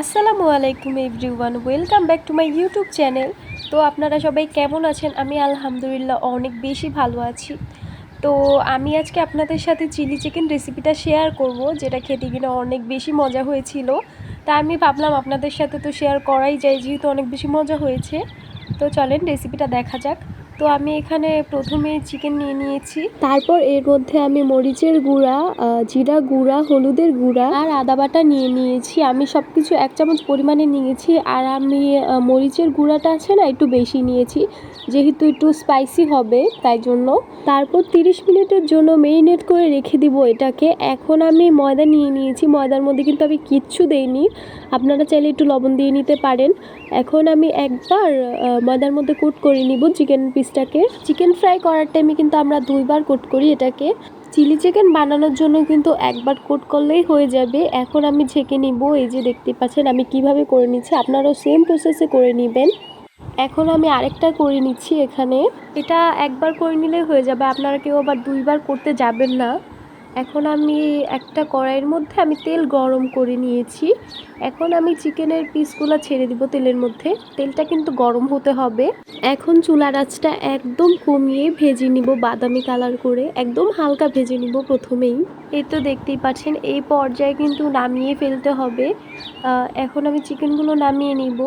আসসালামু আলাইকুম everyone, welcome back to my YouTube channel. তো আপনারা সবাই কেমন আছেন? আমি আলহামদুলিল্লাহ অনেক বেশি ভালো আছি। তো আমি আজকে আপনাদের সাথে চিলি চিকেন রেসিপিটা শেয়ার করব, যেটা খেতে কিনা অনেক বেশি মজা হয়েছিল। তা আমি ভাবলাম আপনাদের সাথে তো শেয়ার করাই যায়, যেহেতু অনেক বেশি মজা হয়েছে। তো চলেন রেসিপিটা দেখা যাক। তো আমি এখানে প্রথমে চিকেন নিয়ে নিয়েছি। তারপর এর মধ্যে আমি মরিচের গুঁড়া জিরা গুঁড়া হলুদের গুঁড়া আর আদা বাটা নিয়ে নিয়েছি। আমি সব কিছু এক চামচ পরিমাণে নিয়েছি। আর আমি মরিচের গুঁড়াটা আছে না একটু বেশি নিয়েছি। যেহেতু একটু স্পাইসি হবে তাই জন্য। তারপর তিরিশ মিনিটের জন্য মেরিনেট করে রেখে দিব এটাকে। এখন আমি ময়দা নিয়ে নিয়েছি। ময়দার মধ্যে কিন্তু আমি কিচ্ছু দেইনি। আপনারা চাইলে একটু লবণ দিয়ে নিতে পারেন। এখন আমি একবার ময়দার মধ্যে কুট করে নিব চিকেন পিসটাকে। চিকেন ফ্রাই করার টাইমে কিন্তু আমরা দুইবার কোট করি এটাকে। চিলি চিকেন বানানোর জন্য কিন্তু একবার কোট করলেই হয়ে যাবে। এখন আমি ঝেঁকে নিব, এই যে দেখতে পাচ্ছেন আমি কীভাবে করে নিচ্ছি। আপনারাও সেম প্রসেসে করে নেবেন। এখন আমি আরেকটা করে নিচ্ছি এখানে। এটা একবার করে নিলে হয়ে যাবে। আপনারা কেউ আবার দুইবার করতে যাবেন না। এখন আমি একটা কড়াইয়ের মধ্যে আমি তেল গরম করে নিয়েছি। এখন আমি চিকেনের পিসগুলো ছেড়ে দিব তেলের মধ্যে। তেলটা কিন্তু গরম হতে হবে। এখন চুলার আঁচটা একদম কমিয়ে ভেজে নিব বাদামি কালার করে। একদম হালকা ভেজে নিব প্রথমেই। এই তো দেখতেই পাচ্ছেন, এই পর্যায়ে কিন্তু নামিয়ে ফেলতে হবে। এখন আমি চিকেনগুলো নামিয়ে নিব।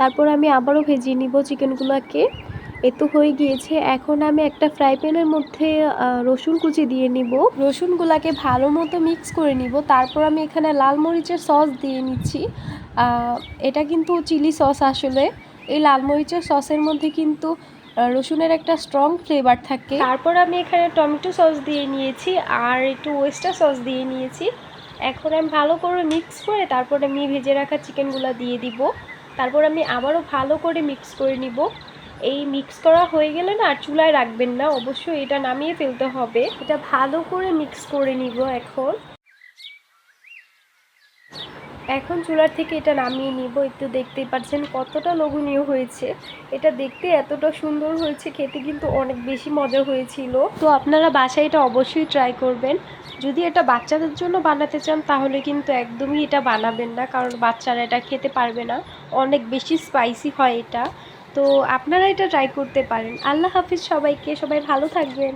তারপর আমি আবারও ভেজিয়ে নিব চিকেনগুলোকে। এ তো হয়ে গিয়েছে, এখন আমি একটা ফ্রাই প্যানের মধ্যে রসুন কুচি দিয়ে নিব। রসুনগুলোকে ভালো মতো মিক্স করে নিব। তারপর আমি এখানে লাল মরিচের সস দিয়ে নিচ্ছি। এটা কিন্তু চিলি সস আসলে। এই লাল মরিচের সসের মধ্যে কিন্তু রসুনের একটা স্ট্রং ফ্লেভার থাকে। তারপর আমি এখানে টমেটো সস দিয়ে নিয়েছি আর একটু ওয়েস্টার সস দিয়ে নিয়েছি। এখন আমি ভালো করে মিক্স করে তারপর আমি ভেজে রাখা চিকেনগুলো দিয়ে দিব। তারপর আমি আবারও ভালো করে মিক্স করে নিব। এই মিক্স করা হয়ে গেলে না আর চুলায় রাখবেন না, অবশ্যই এটা নামিয়ে ফেলতে হবে। এটা ভালো করে মিক্স করে নিব এখন। এখন চুলার থেকে এটা নামিয়ে নিব, একটু দেখতেই পাচ্ছেন কতটা লোভনীয় হয়েছে। এটা দেখতে এতটা সুন্দর হয়েছে, খেতে কিন্তু অনেক বেশি মজা হয়েছিল। তো আপনারা বাসায় এটা অবশ্যই ট্রাই করবেন। যদি এটা বাচ্চাদের জন্য বানাতে চান, তাহলে কিন্তু একদমই এটা বানাবেন না, কারণ বাচ্চারা এটা খেতে পারবে না। অনেক বেশি স্পাইসি হয় এটা। তো আপনারা এটা ট্রাই করতে পারেন। আল্লাহ হাফিজ সবাইকে সবাই ভালো থাকবেন।